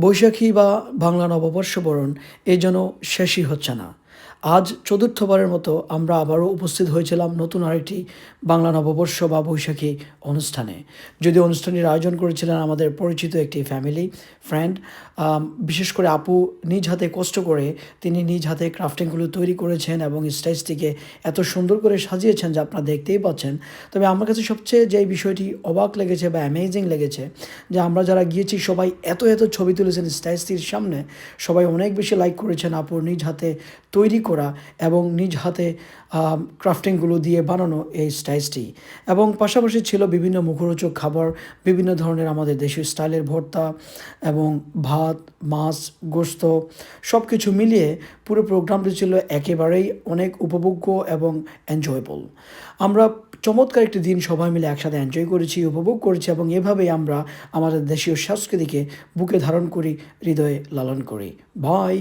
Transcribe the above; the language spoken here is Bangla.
বৈশাখী বা বাংলা নববর্ষ বরণ এ যেন শেষই হচ্ছে না। আজ চতুর্থবারের মতো আমরা আবারও উপস্থিত হয়েছিলাম নতুন আরেকটি বাংলা নববর্ষ বা বৈশাখী অনুষ্ঠানে। যদি অনুষ্ঠানের আয়োজন করেছিলেন আমাদের পরিচিত একটি ফ্যামিলি ফ্রেন্ড বিশেষ করে আপু নিজ হাতে কষ্ট করে তিনি নিজ হাতে ক্রাফটিংগুলো তৈরি করেছেন এবং স্টেজটিকে এত সুন্দর করে সাজিয়েছেন যে আপনারা দেখতেই পাচ্ছেন। তবে আমার কাছে সবচেয়ে যে বিষয়টি অবাক লেগেছে বা অ্যামেজিং লেগেছে, যে আমরা যারা গিয়েছি সবাই এত এত ছবি তুলেছেন স্টেজটির সামনে, সবাই অনেক বেশি লাইক করেছেন আপুর নিজ হাতে তৈরি করা। এবং নিজ হাতে ক্রাফটিংগুলো দিয়ে বানানো এই স্টাইলসটি। এবং পাশাপাশি ছিল বিভিন্ন মুখরোচক খাবার, বিভিন্ন ধরনের আমাদের দেশীয় স্টাইলের ভর্তা এবং ভাত, মাছ, গোস্ত সব কিছু মিলিয়ে পুরো প্রোগ্রামটি ছিল একেবারেই অনেক উপভোগ্য এবং এনজয়েবল আমরা চমৎকার একটি দিন সবাই মিলে একসাথে এনজয় করেছি, উপভোগ করেছি এবং এভাবেই আমরা আমাদের দেশীয় সংস্কৃতিকে বুকে ধারণ করি, হৃদয়ে লালন করি। বাই